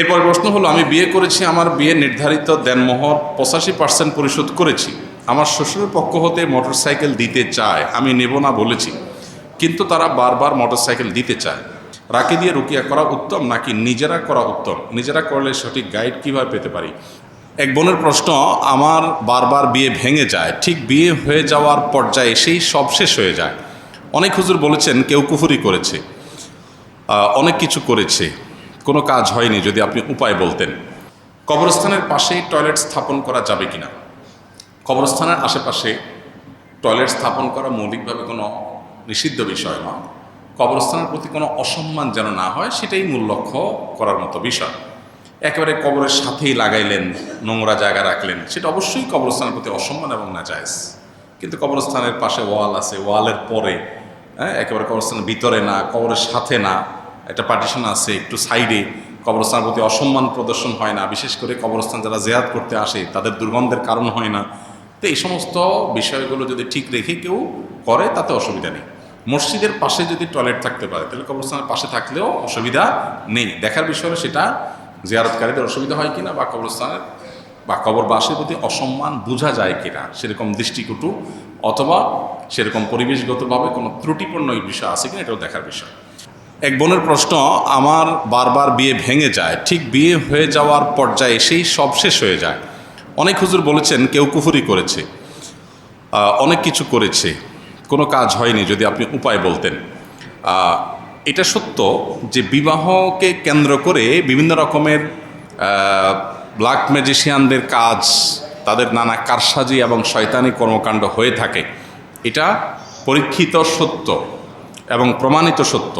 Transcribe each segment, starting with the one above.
এরপর প্রশ্ন হলো, আমি বিয়ে করেছি, আমার বিয়ে নির্ধারিত দেনমোহর পঁচাশি পার্সেন্ট পরিশোধ করেছি। আমার শ্বশুরের পক্ষ হতে মোটরসাইকেল দিতে চায়, আমি নেব না বলেছি। কিন্তু তারা বারবার মোটরসাইকেল দিতে চায়। রাকে দিয়ে রুকিয়া করা উত্তম নাকি নিজেরা করা উত্তম? নিজেরা করলে সঠিক গাইড কীভাবে পেতে পারি? এক বোনের প্রশ্ন, আমার বারবার বিয়ে ভেঙে যায়, ঠিক বিয়ে হয়ে যাওয়ার পর্যায়ে সেই সব শেষ হয়ে যায়। অনেক হুজুর বলেছেন, কেউ কুফুরি করেছে অনেক কিছু করেছে। কোনো কাজ হয়নি যদি আপনি উপায় বলতেন। কবরস্থানের পাশেই টয়লেট স্থাপন করা যাবে কিনা? কবরস্থানের আশেপাশে টয়লেট স্থাপন করা মৌলিকভাবে কোনো নিষিদ্ধ বিষয় নয়। কবরস্থানের প্রতি কোনো অসম্মান যেন না হয়, সেটাই মূল লক্ষ্য করার মতো বিষয়। একেবারে কবরের সাথেই লাগাইলেন, নোংরা জায়গা রাখলেন, সেটা অবশ্যই কবরস্থানের প্রতি অসম্মান এবং না নাজায়জ। কিন্তু কবরস্থানের পাশে ওয়াল আছে, ওয়ালের পরে হ্যাঁ একেবারে কবরস্থানের ভিতরে না, কবরের সাথে না। একটা পার্টিশন আছে, একটু সাইডে কবরস্থানের প্রতি অসম্মান প্রদর্শন হয় না, বিশেষ করে কবরস্থান যারা জেয়াদ করতে আসে, তাদের দুর্গন্ধের কারণ হয় না। তো এই সমস্ত বিষয়গুলো যদি ঠিক রেখে কেউ করে, তাতে অসুবিধা নেই। মসজিদের পাশে যদি টয়লেট থাকতে পারে, তাহলে কবরস্থানের পাশে থাকলেও অসুবিধা নেই। দেখার বিষয় হলো সেটা, জিয়ারতকারীদের অসুবিধা হয় কিনা বা কবরস্থানের বা কবরবাসীর প্রতি অসম্মান বোঝা যায় কিনা, সেরকম দৃষ্টিকটু অথবা সেরকম পরিবেশগতভাবে কোনো ত্রুটিপূর্ণ বিষয় আছে কিনা, এটাও দেখার বিষয়। এক বোনের প্রশ্ন, আমার বারবার বিয়ে ভেঙে যায়, ঠিক বিয়ে হয়ে যাওয়ার পর্যায়ে সেই সব শেষ হয়ে যায়। অনেক হুজুর বলেছেন, কেউ কুফুরি করেছে অনেক কিছু করেছে, কোনো কাজ হয়নি যদি আপনি উপায় বলতেন। এটা সত্য যে বিবাহকে কেন্দ্র করে বিভিন্ন রকমের ব্ল্যাক ম্যাজিশিয়ানদের কাজ, তাদের নানা কারসাজি এবং শয়তানি কর্মকাণ্ড হয়ে থাকে। এটা পরীক্ষিত সত্য এবং প্রমাণিত সত্য।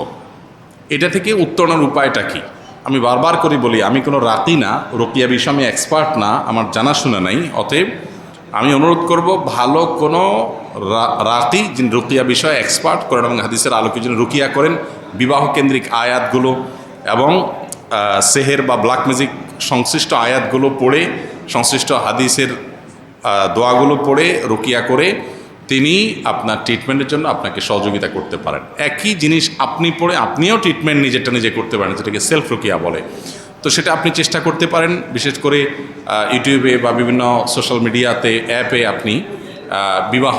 এটা থেকে উত্তরণের উপায়টা কি? আমি বারবার করে বলি, আমি কোনো রাতি না রোকিয়া বিষয়ে আমি এক্সপার্ট না, আমার জানাশোনা নাই, অতএব আমি অনুরোধ করব ভালো কোনো রাতি যিনি রুকিয়া বিষয়ে এক্সপার্ট করেন এবং হাদিসের আলোকে যিনি রুকিয়া করেন বিবাহ কেন্দ্রিক আয়াতগুলো এবং সেহের বা ব্ল্যাক ম্যাজিক সংশ্লিষ্ট আয়াতগুলো পড়ে, সংশ্লিষ্ট হাদিসের দোয়াগুলো পড়ে, রুকিয়া করে তিনি আপনার ট্রিটমেন্টের জন্য আপনাকে সহযোগিতা করতে পারেন। একই জিনিস আপনি পড়ে আপনিও ট্রিটমেন্ট নিজেরটা নিজে করতে পারেন, যেটাকে সেলফ রুকিয়া বলে। তো সেটা আপনি চেষ্টা করতে পারেন, বিশেষ করে ইউটিউবে বা বিভিন্ন সোশ্যাল মিডিয়াতে অ্যাপে আপনি বিবাহ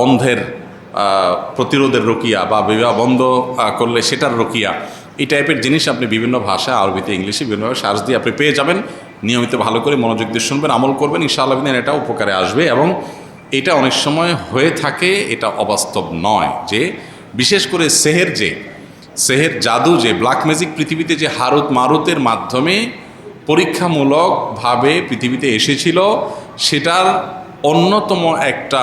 বন্ধের প্রতিরোধের রকিয়া বা বিবাহ বন্ধ করলে সেটার রকিয়া। এই টাইপের জিনিস আপনি বিভিন্ন ভাষা, আরবিতে, ইংলিশে বিভিন্নভাবে সার্চ দিয়ে আপনি পেয়ে যাবেন। নিয়মিত ভালো করে মনোযোগ দিয়ে শুনবেন, আমল করবেন, ইনশাআল্লাহ এটা উপকারে আসবে এবং এটা অনেক সময় হয়ে থাকে, এটা অবাস্তব নয় যে, বিশেষ করে সেহের যে, সেহের জাদু যে ব্ল্যাক ম্যাজিক পৃথিবীতে যে হারুত মারুতের মাধ্যমে পরীক্ষামূলকভাবে পৃথিবীতে এসেছিল, সেটার অন্যতম একটা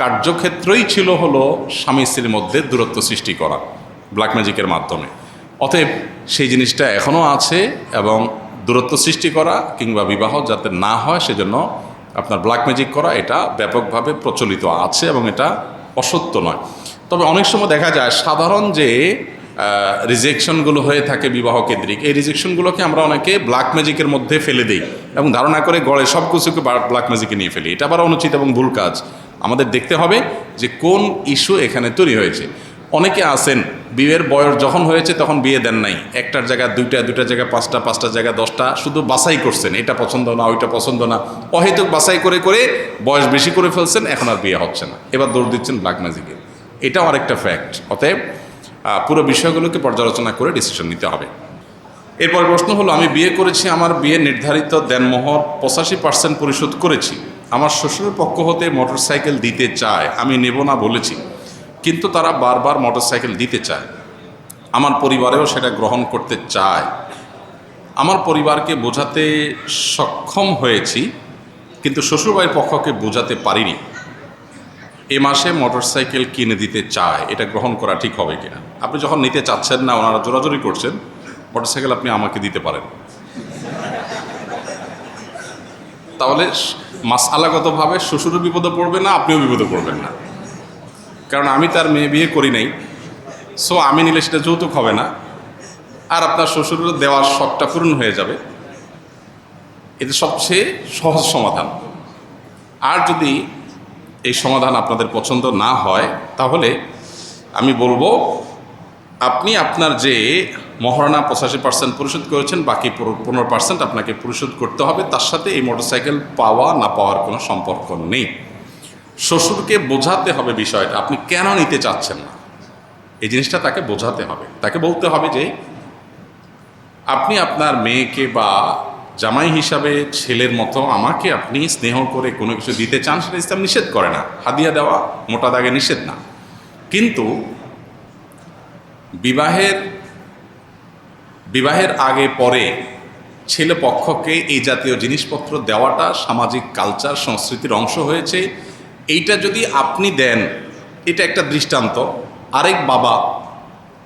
কার্যক্ষেত্রই ছিল হলো স্বামী স্ত্রীর মধ্যে দূরত্ব সৃষ্টি করা ব্ল্যাক ম্যাজিকের মাধ্যমে। অতএব সেই জিনিসটা এখনও আছে এবং দূরত্ব সৃষ্টি করা কিংবা বিবাহ যাতে না হয়, সেজন্য আপনার ব্ল্যাক ম্যাজিক করা, এটা ব্যাপকভাবে প্রচলিত আছে এবং এটা অসত্য নয়। তবে অনেক সময় দেখা যায়, সাধারণ যে রিজেকশনগুলো হয়ে থাকে বিবাহ কেন্দ্রিক, এই রিজেকশনগুলোকে আমরা অনেকে ব্ল্যাক ম্যাজিকের মধ্যে ফেলে দিই এবং ধারণা করে গড়ে সব কিছুকে ব্ল্যাক ম্যাজিকে নিয়ে ফেলি। এটা আবার অনুচিত এবং ভুল কাজ। আমাদের দেখতে হবে যে কোন ইস্যু এখানে তৈরি হয়েছে। অনেকে আছেন, বিয়ের বয়স যখন হয়েছে তখন বিয়ে দেন নাই। একটার জায়গায় দুইটা দুইটা জায়গায় পাঁচটা পাঁচটা জায়গায় দশটা, শুধু বাছাই করছেন, এটা পছন্দ না, ওইটা পছন্দ না। অহেতুক বাছাই করে করে বয়স বেশি করে ফেলছেন, এখন আর বিয়ে হচ্ছে না। এবার দৌড় দিচ্ছেন ব্ল্যাক ম্যাজিকে এটাও আরেকটা ফ্যাক্ট অতএব পুরো বিষয়গুলোকে পর্যালোচনা করে ডিসিশন নিতে হবে। এরপর প্রশ্ন হলো, আমি বিয়ে করেছি, আমার বিয়ে নির্ধারিত দেনমোহর পঁচাশি পার্সেন্ট পরিশোধ করেছি। আমার শ্বশুরের পক্ষ হতে মোটরসাইকেল দিতে চায়, আমি নেব না বলেছি। কিন্তু তারা বারবার মোটরসাইকেল দিতে চায়। আমার পরিবারেও সেটা গ্রহণ করতে চায়। আমার পরিবারকে বোঝাতে সক্ষম হয়েছি, কিন্তু শ্বশুরবাড়ির পক্ষকে বোঝাতে পারিনি। এ মাসে মোটরসাইকেল কিনে দিতে চায়, এটা গ্রহণ করা ঠিক হবে কিনা? আপনি যখন নিতে চাচ্ছেন না, ওনারা জোরাজোরি করছেন, মোটরসাইকেল আপনি আমাকে দিতে পারেন। তাহলে মাসালাগতভাবে শ্বশুরও বিপদে পড়বে না, আপনিও বিপদে পড়বেন না। কারণ আমি তার মেয়ে বিয়ে করি নাই। সো আমি নিলে সেটা যৌতুক হবে না। আর আপনার শ্বশুরের দেওয়ার শখটা পূরণ হয়ে যাবে। এটা সবচেয়ে সহজ সমাধান। আর যদি এই সমাধান আপনাদের পছন্দ না হয়, তাহলে আমি বলব, আপনি আপনার যে মহারণা পঁচাশি পার্সেন্ট পরিশোধ করেছেন, বাকি পনেরো পার্সেন্ট আপনাকে পরিশোধ করতে হবে। তার সাথে এই মোটরসাইকেল পাওয়া না পাওয়ার কোনো সম্পর্ক নেই। শ্বশুরকে বোঝাতে হবে বিষয়টা। আপনি কেন নিতে চাচ্ছেন না? এই জিনিসটা তাকে বোঝাতে হবে। তাকে বলতে হবে যে, আপনি আপনার মেয়েকে বা জামাই হিসাবে ছেলের মতো আমাকে আপনি স্নেহ করে কোনো কিছু দিতে চান, সেটা ইসলাম নিষেধ করে না। হাদিয়া দেওয়া মোটা দাগে নিষেধ না। কিন্তু বিবাহের বিবাহের আগে পরে ছেলে পক্ষকে এই জাতীয় জিনিসপত্র দেওয়াটা সামাজিক কালচার সংস্কৃতির অংশ হয়েছে। এইটা যদি আপনি দেন, এটা একটা দৃষ্টান্ত। আরেক বাবা,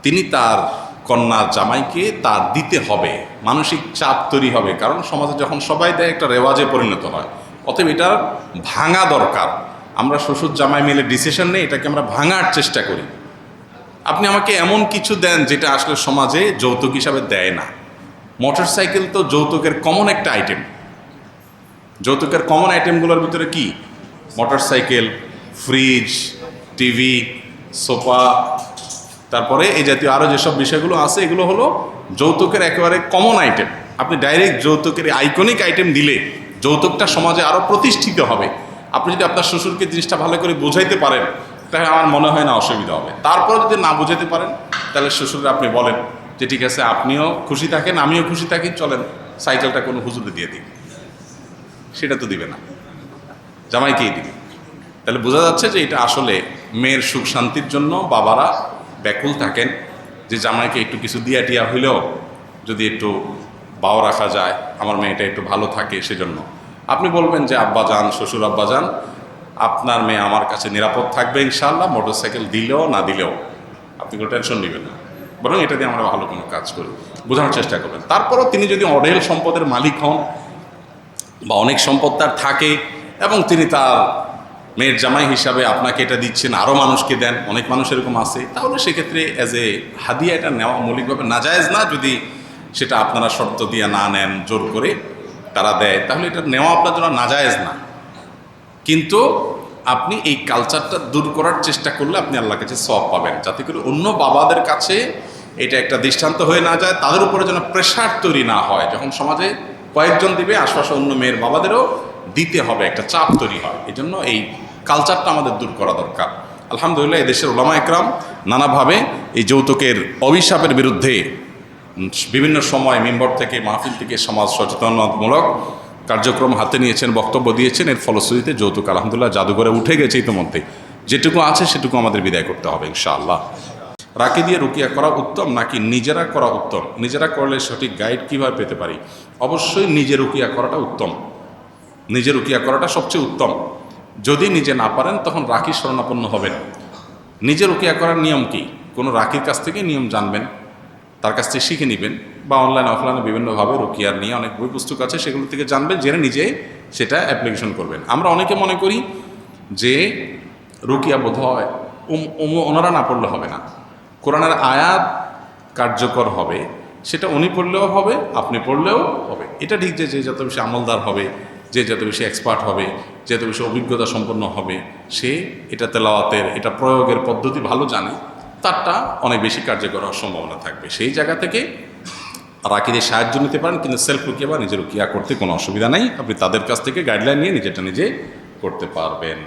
তিনি তার কন্যার জামাইকে তার দিতে হবে। মানসিক চাপ তৈরি হবে, কারণ সমাজে যখন সবাই দেয়, একটা রেওয়াজে পরিণত হয়। অতএব এটার ভাঙা দরকার। আমরা শ্বশুর জামাই মিলে ডিসিশন নেই, এটাকে আমরা ভাঙার চেষ্টা করি। আপনি আমাকে এমন কিছু দেন, যেটা আসলে সমাজে যৌতুক হিসাবে দেয় না। মোটর সাইকেল তো যৌতুকের কমন একটা আইটেম যৌতুকের কমন আইটেমগুলোর ভিতরে কি? Motorcycle fridge TV sofa তারপরে এই জাতীয় আরও যেসব বিষয়গুলো আছে, এগুলো হলো যৌতুকের একেবারে কমন আইটেম আপনি ডাইরেক্ট যৌতুকের আইকনিক আইটেম দিলে যৌতুকটা সমাজে আরও প্রতিষ্ঠিত হবে। আপনি যদি আপনার শ্বশুরকে জিনিসটা ভালো করে বোঝাইতে পারেন, তাহলে আমার মনে হয় না অসুবিধা হবে। তারপর যদি না বোঝাতে পারেন, তাহলে শ্বশুররা আপনি বলেন যে, ঠিক আছে, আপনিও খুশি থাকেন, আমিও খুশি থাকি, চলেন, সাইকেলটা কোনো হুজুরে দিয়ে দিন সেটা তো দিবে না। জামাইকেই দিবে। তাহলে বোঝা যাচ্ছে যে এটা আসলে মেয়ের সুখ শান্তির জন্য বাবারা ব্যাকুল থাকেন যে জামাইকে একটু কিছু দিয়া টিয়া হইলেও যদি একটু বাও রাখা যায়, আমার মেয়েটা একটু ভালো থাকে সেজন্য। আপনি বলবেন যে, আব্বা যান, শ্বশুর আব্বা যান, আপনার মেয়ে আমার কাছে নিরাপদ থাকবে ইনশাল্লাহ মোটরসাইকেল দিলেও না দিলেও। আপনি কোনো টেনশন নেবেন না। বরং এটা দিয়ে আমরা ভালো কোনো কাজ করি। বোঝানোর চেষ্টা করবেন। তারপরও তিনি যদি অঢেল সম্পদের মালিক হন বা অনেক সম্পদ তার থাকে এবং তিনি তার মেয়ের জামাই হিসাবে আপনাকে এটা দিচ্ছেন আরও মানুষকে দেন, অনেক মানুষ এরকম আছে। তাহলে সেক্ষেত্রে অ্যাজ এ হাদিয়া এটা নেওয়া মৌলিকভাবে নাজায়েজ না, যদি সেটা আপনারা শর্ত দিয়ে না নেন, জোর করে তারা দেয়, তাহলে এটা নেওয়া আপনার জন্য নাজায়েজ না। কিন্তু আপনি এই কালচারটা দূর করার চেষ্টা করলে আপনি আল্লাহর কাছে সব পাবেন। যাতে করে অন্য বাবাদের কাছে এটা একটা দৃষ্টান্ত হয়ে না যায়, তাদের উপরে যেন প্রেশার তৈরি না হয়। যখন সমাজে কয়েকজন দিবে, আশপাশে অন্য মেয়ের বাবাদেরও দিতে হবে, একটা চাপ তৈরি হয়। এই জন্য এই কালচারটা আমাদের দূর করা দরকার। আলহামদুলিল্লাহ, এদেশের ওলামা একরাম নানাভাবে এই যৌতুকের অভিশাপের বিরুদ্ধে বিভিন্ন সময় মেম্বর থেকে, মাহফিল থেকে সমাজ সচেতনতামূলক কার্যক্রম হাতে নিয়েছেন, বক্তব্য দিয়েছেন। এর ফলশ্রুতিতে যৌতুক আলহামদুলিল্লাহ জাদুঘরে উঠে গেছে ইতিমধ্যে। যেটুকু আছে, সেটুকু আমাদের বিদায় করতে হবে, ইনশাআল্লাহ। রাখি দিয়ে রুকিয়া করা উত্তম, নাকি নিজেরা করা উত্তম? নিজেরা করলে সঠিক গাইড কীভাবে পেতে পারি? অবশ্যই নিজে রুকিয়া করাটা উত্তম। নিজে রুকিয়া করাটা সবচেয়ে উত্তম। যদি নিজে না পারেন, তখন রাখি শরণাপন্ন হবেন। নিজে রুকিয়া করার নিয়ম কি? কোনো রাখির কাছ থেকে নিয়ম জানবেন, তার কাছ থেকে শিখে নেবেন, বা অনলাইন, অফলাইনে বিভিন্নভাবে রুকিয়ার নিয়ে অনেক বই পুস্তক আছে, সেগুলো থেকে জানবেন, জেনে নিজে সেটা অ্যাপ্লিকেশন করবেন। আমরা অনেকে মনে করি যে রুকিয়া বোধ হয় ওনারা না পড়লে হবে না। কোরআনের আয়াত কার্যকর হবে, সেটা উনি পড়লেও হবে, আপনি পড়লেও হবে। এটা ঠিক যে যে যত বেশি আমলদার হবে যে যত বেশি এক্সপার্ট হবে, যত বেশি অভিজ্ঞতা সম্পন্ন হবে, সে এটা তেলাওয়াতের, এটা প্রয়োগের পদ্ধতি ভালো জানে, তারটা অনেক বেশি কার্যকর হওয়ার সম্ভাবনা থাকবে। সেই জায়গা থেকে রাকিদের সাহায্য নিতে পারেন, কিন্তু সেলফ রুকিয়া বা নিজের রুকিয়া করতে কোনো অসুবিধা নেই। আপনি তাদের কাছ থেকে গাইডলাইন নিয়ে নিজেটা নিজে করতে পারবেন।